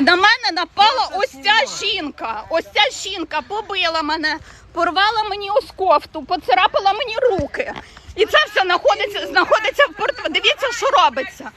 На мене напала ось ця жінка. Ось ця жінка побила мене, порвала мені ось кофту, поцарапала мені руки. І це все знаходиться, знаходиться в порту. Дивіться, що робиться.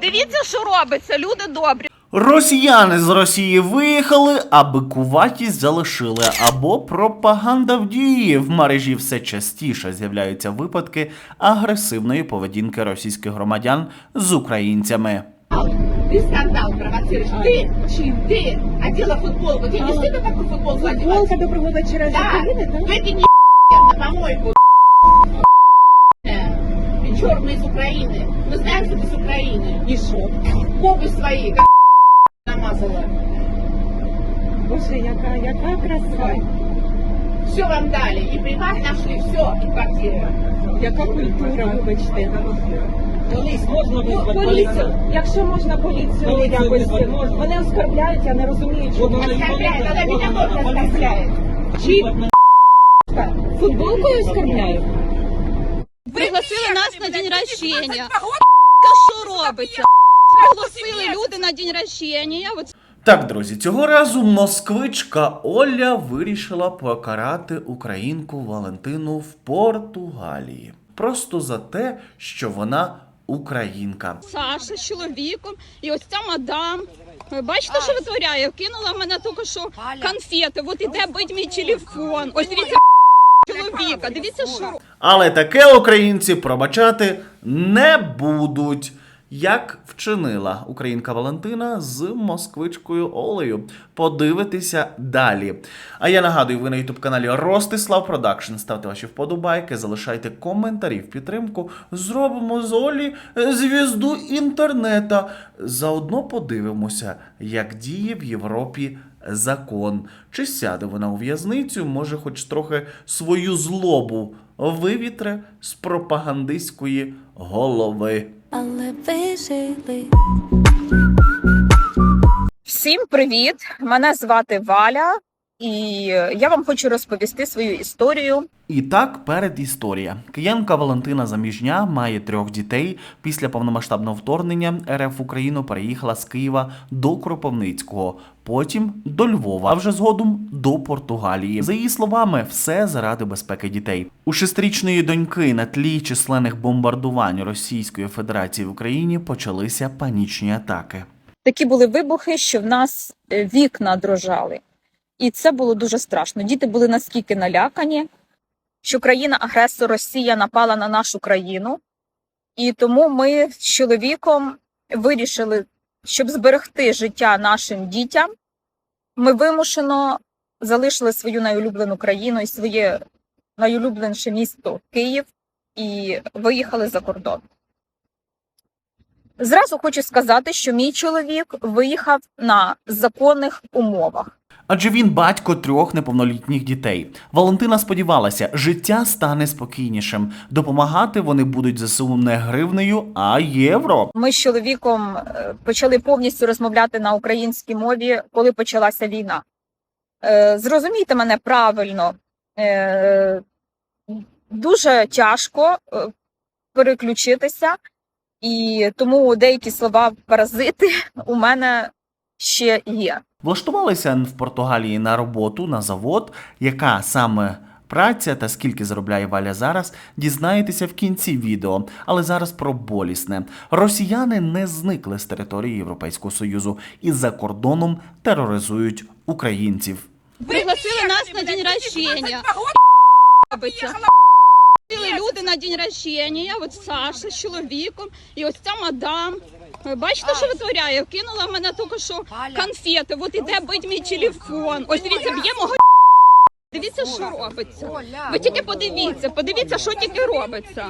Дивіться, що робиться, люди добрі. Росіяни з Росії виїхали, а бикуватість залишили. Або пропаганда в дії. В мережі все частіше з'являються випадки агресивної поведінки російських громадян з українцями. Ты скандал провоцируешь. Ты, Чин, ты одела футболку. Тебе не стыдно такую футболку одевать? Футболка доброго вечора з Да, України, так? выкини на помойку. Ты черный из Украины. Мы знаем, что ты с Украины. І що? Губы свои, как намазала. Боже, яка, яка краса, Все вам дали. И при вас нашли все в квартире. яка культура, вибачте. Можна Ну, поліцію, якщо можна поліцію якось, вони оскорбляють, я не розумію, чому. Оскорбляет, она меня тоже оскорбляет. Чи футболкою оскорбляють? Пригласили нас на день рождения. Що робиться? Пригласили люди на день рождения. От Так, друзі, цього разу москвичка Оля вирішила покарати українку Валентину в Португалії. Просто за те, що вона українка. Саша з чоловіком, і ось ця мадам. Ви Бачите, що витворяє? Кинула в мене тільки що конфети. От іде бить мій телефон. Ось дивіться чоловіка. Дивіться, що. Але таке українці пробачати не будуть. Як вчинила українка Валентина з москвичкою Олею. Подивитися далі. А я нагадую, ви на ютуб каналі Ростислав Продакшн. Ставте ваші вподобайки, залишайте коментарі в підтримку. Зробимо з Олі е, звізду інтернета. Заодно подивимося, як діє в Європі закон. Чи сяде вона у в'язницю, може, хоч трохи свою злобу вивітре з пропагандистської голови. Але ви жили. Всім привіт! Мене звати Валя, і я вам хочу розповісти свою історію. І так, перед історія. Киянка Валентина Заміжня має трьох дітей. Після повномасштабного вторгнення РФ в Україну переїхала з Києва до Кропивницького, потім до Львова, а вже згодом до Португалії. За її словами, все заради безпеки дітей. У шестирічної доньки на тлі численних бомбардувань Російської Федерації в Україні почалися панічні атаки. Такі були вибухи, що в нас е, вікна дрожали. І це було дуже страшно. Діти були наскільки налякані, що країна-агресор Росія напала на нашу країну. І тому ми з чоловіком вирішили, щоб зберегти життя нашим дітям, ми вимушено залишили свою найулюблену країну і своє найулюбленіше місто Київ і виїхали за кордон. Зразу хочу сказати, що мій чоловік виїхав на законних умовах. Адже він батько трьох неповнолітніх дітей. Валентина сподівалася, життя стане спокійнішим. Допомагати вони будуть ЗСУ не гривнею, а євро. Ми з чоловіком е, почали повністю розмовляти на українській мові, коли почалася війна. Е, Зрозумійте мене правильно, е, дуже тяжко переключитися, і тому деякі слова паразити у мене ще є. Влаштувалися в Португалії на роботу на завод, яка саме праця та скільки заробляє Валя зараз, дізнаєтеся в кінці відео. Але зараз про болісне. Росіяни не зникли з території Європейського Союзу і за кордоном тероризують українців. Пригласили нас на день рождения. Пригласили люди на день рождения, от Саша з чоловіком, і ось ця мадам. Ви бачите, що витворяє? Кинула в мене тільки що конфети, от іде бить мій телефон. Ось дивіться, б'є мого Дивіться, що робиться. Ви тільки подивіться, подивіться, що тільки робиться.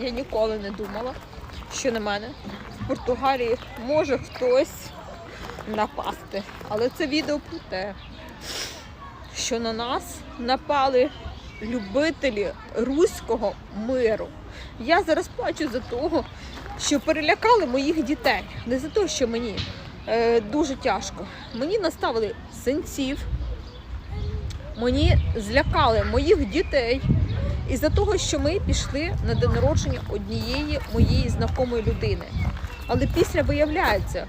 Я ніколи не думала, що на мене в Португалії може хтось напасти. Але це відео про те, що на нас напали любителі руського миру. Я зараз плачу за того, що перелякали моїх дітей. Не за те, що мені е, дуже тяжко. Мені наставили синців, мені злякали моїх дітей. Із-за того, що ми пішли на день народження однієї моєї знакомої людини. Але після виявляється,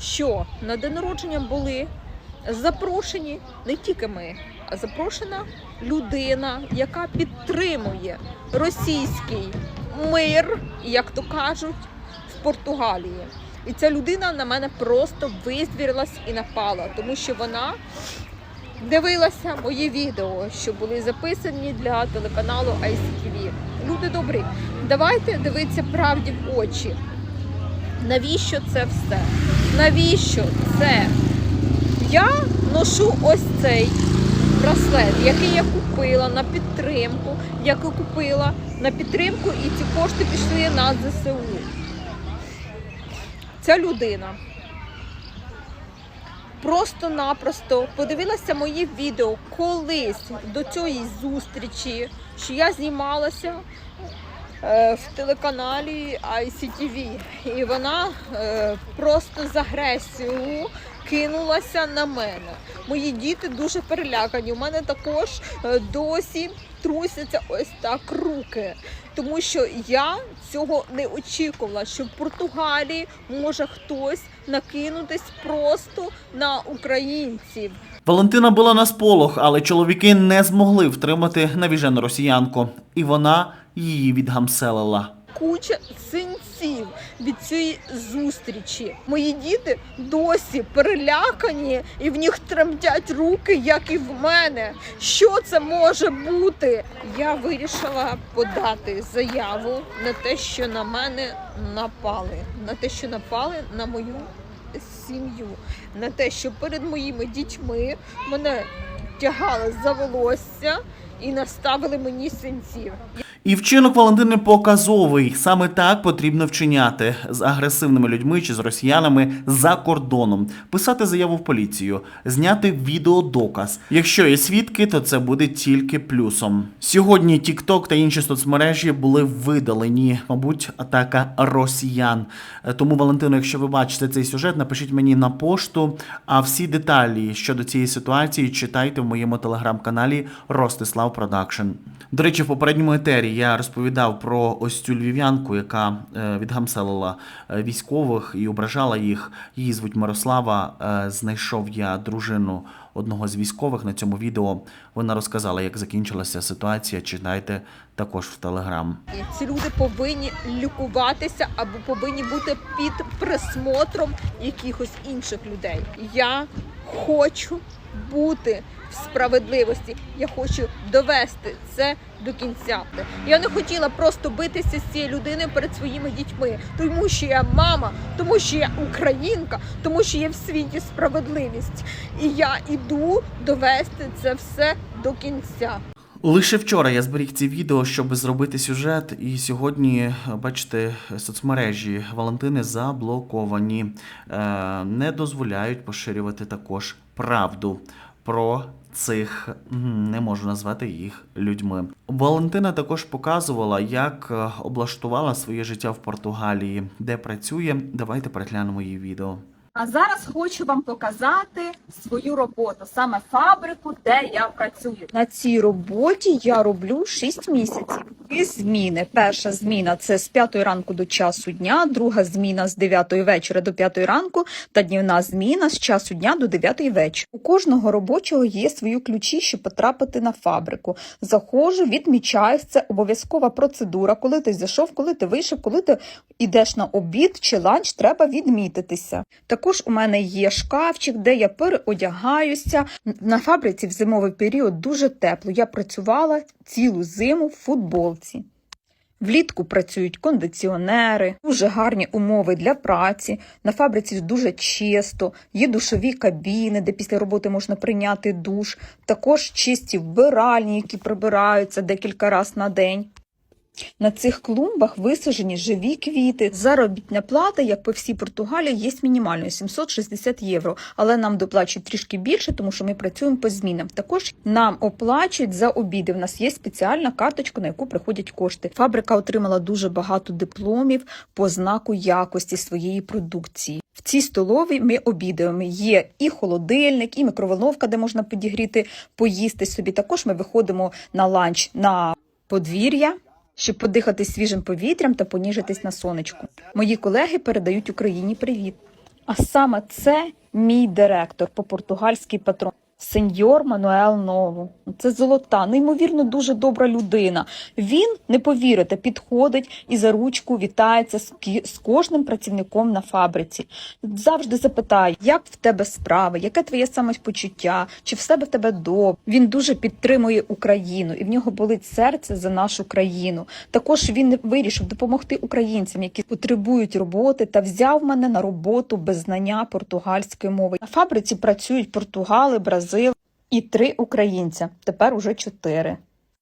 що на день народження були запрошені не тільки ми, а запрошена людина, яка підтримує російський мир, як то кажуть, в Португалії. І ця людина на мене просто визвірилась і напала, тому що вона дивилася мої відео, що були записані для телеканалу ICTV. Люди добрі, давайте дивитися правді в очі. Навіщо це все? Навіщо це? Я ношу ось цей браслет, який я купила на підтримку, який купила на підтримку, і ці кошти пішли на ЗСУ. Ця людина просто-напросто подивилася мої відео колись до цієї зустрічі, що я знімалася е, в телеканалі ICTV. І вона е, просто з агресією кинулася на мене. Мої діти дуже перелякані. У мене також е, досі трусяться ось так руки. Тому що я цього не очікувала, що в Португалії може хтось накинутись просто на українців. Валентина була на сполох, але чоловіки не змогли втримати навіжену росіянку, і вона її відгамселила. Куча синців від цієї зустрічі. Мої діти досі перелякані і в них тремтять руки, як і в мене. Що це може бути? Я вирішила подати заяву на те, що на мене напали, на те, що напали на мою сім'ю, на те, що перед моїми дітьми мене тягали за волосся і наставили мені синців. І вчинок Валентини показовий. Саме так потрібно вчиняти з агресивними людьми чи з росіянами за кордоном, писати заяву в поліцію, зняти відеодоказ. Якщо є свідки, то це буде тільки плюсом. Сьогодні TikTok та інші соцмережі були видалені, мабуть, атака росіян. Е, Тому, Валентино, якщо ви бачите цей сюжет, напишіть мені на пошту. А всі деталі щодо цієї ситуації читайте в моєму телеграм-каналі Ростислав Продакшн. До речі, в попередньому етері я розповідав про ось цю львів'янку, яка е, відгамселила е, військових і ображала їх. Її звуть Мирослава. Е, Знайшов я дружину одного з військових на цьому відео. Вона розказала, як закінчилася ситуація. Читайте також в телеграм. Ці люди повинні лікуватися або повинні бути під присмотром якихось інших людей. Я хочу бути в справедливості. Я хочу довести це до кінця. Я не хотіла просто битися з цією людиною перед своїми дітьми, тому що я мама, тому що я українка, тому що є в світі справедливість. І я іду довести це все до кінця. Лише вчора я зберіг ці відео, щоб зробити сюжет, і сьогодні, бачите, соцмережі Валентини заблоковані, е, не дозволяють поширювати також правду про цих не можу назвати їх людьми. Валентина також показувала, як е, облаштувала своє життя в Португалії, де працює. Давайте переглянемо її відео. А зараз хочу вам показати свою роботу, саме фабрику, де я працюю. На цій роботі я роблю 6 місяців. І зміни. Перша зміна це з 5 ранку до часу дня, друга зміна з 9 вечора до 5 ранку, та днівна зміна з часу дня до 9 вечора. У кожного робочого є свої ключі, щоб потрапити на фабрику. Заходжу, відмічаюсь, це обов'язкова процедура. Коли ти зайшов, коли ти вийшов, коли ти йдеш на обід чи ланч, треба відмітитися. Також у мене є шкафчик, де я переодягаюся. На фабриці в зимовий період дуже тепло. Я працювала цілу зиму в футболці. Влітку працюють кондиціонери, дуже гарні умови для праці. На фабриці дуже чисто, є душові кабіни, де після роботи можна прийняти душ. Також чисті вбиральні, які прибираються декілька разів на день. На цих клумбах висаджені живі квіти. Заробітня плата, як по всій Португалії, є мінімальною 760 євро, але нам доплачують трішки більше, тому що ми працюємо по змінам. Також нам оплачують за обіди. В нас є спеціальна карточка, на яку приходять кошти. Фабрика отримала дуже багато дипломів по знаку якості своєї продукції. В цій столовій ми обідаємо. Є і холодильник, і мікроволновка, де можна підігріти, поїсти собі. Також ми виходимо на ланч на подвір'я. Щоб подихати свіжим повітрям та поніжитись на сонечку. Мої колеги передають Україні привіт. А саме це мій директор по португальський патрон. Сеньор Мануел Нову. Це золота, неймовірно дуже добра людина. Він, не повірите, підходить і за ручку вітається з, кожним працівником на фабриці. Завжди запитає, як в тебе справи, яке твоє самопочуття, чи все в тебе добре. Він дуже підтримує Україну, і в нього болить серце за нашу країну. Також він вирішив допомогти українцям, які потребують роботи, та взяв мене на роботу без знання португальської мови. На фабриці працюють португали, бразил і три українця. Тепер уже чотири.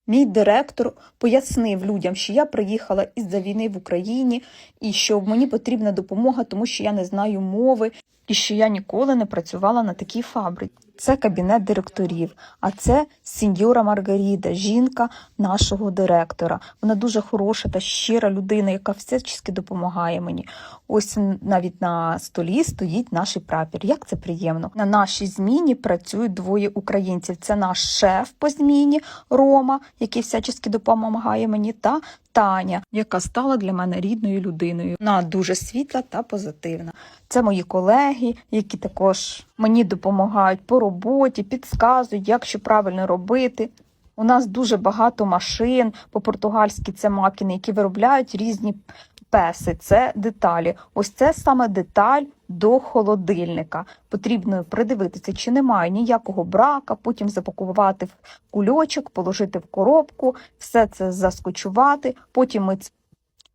Мій директор пояснив людям, що я приїхала із-за війни в Україні і що мені потрібна допомога, тому що я не знаю мови і що я ніколи не працювала на такій фабриці. Це кабінет директорів, а це сеньора Маргаріда, жінка нашого директора. Вона дуже хороша та щира людина, яка всячески допомагає мені. Ось навіть на столі стоїть наш прапір. Як це приємно. На нашій зміні працюють двоє українців. Це наш шеф по зміні Рома, який всячески допомагає мені, та Таня, яка стала для мене рідною людиною. Вона дуже світла та позитивна. Це мої колеги, які також мені допомагають по роботі, підказують, як що правильно робити. У нас дуже багато машин по-португальськи це макіни, які виробляють різні песи. Це деталі. Ось це саме деталь до холодильника. Потрібно придивитися, чи немає ніякого брака, потім запакувати в кульочок, положити в коробку, все це заскочувати. Потім ми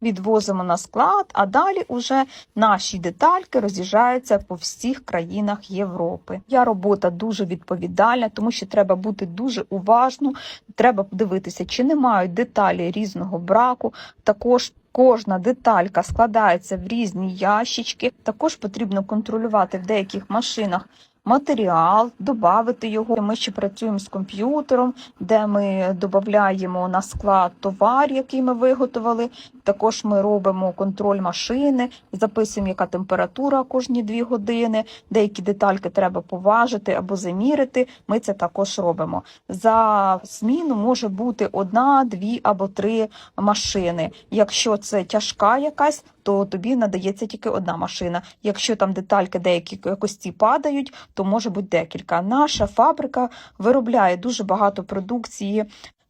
відвозимо на склад, а далі уже наші детальки роз'їжджаються по всіх країнах Європи. Я робота дуже відповідальна, тому що треба бути дуже уважно. Треба подивитися, чи не мають деталі різного браку. Також кожна деталька складається в різні ящички. Також потрібно контролювати в деяких машинах. Матеріал, додати його. Ми ще працюємо з комп'ютером, де ми додаємо на склад товар, який ми виготовили. Також ми робимо контроль машини, записуємо, яка температура кожні дві години. Деякі детальки треба поважити або замірити. Ми це також робимо. За зміну може бути одна, дві або три машини. Якщо це тяжка якась, то тобі надається тільки одна машина. Якщо там детальки деякі якості падають, то може бути декілька. Наша фабрика виробляє дуже багато продукції.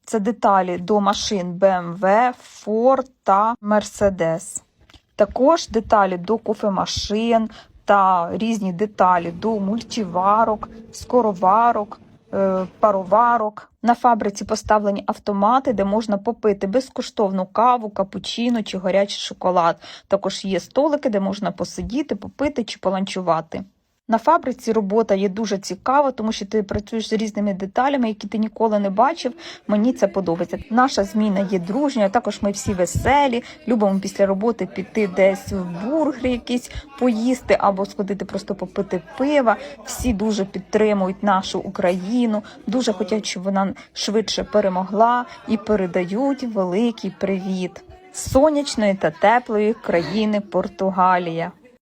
Це деталі до машин BMW, Ford та Mercedes. Також деталі до кофемашин та різні деталі до мультиварок, скороварок, е, пароварок. На фабриці поставлені автомати, де можна попити безкоштовну каву, капучино чи гарячий шоколад. Також є столики, де можна посидіти, попити чи поланчувати. На фабриці робота є дуже цікава, тому що ти працюєш з різними деталями, які ти ніколи не бачив. Мені це подобається. Наша зміна є дружньою. Також ми всі веселі. Любимо після роботи піти десь в бургери якісь поїсти або сходити просто попити пива. Всі дуже підтримують нашу Україну, дуже хочуть, щоб вона швидше перемогла і передають великий привіт сонячної та теплої країни Португалія.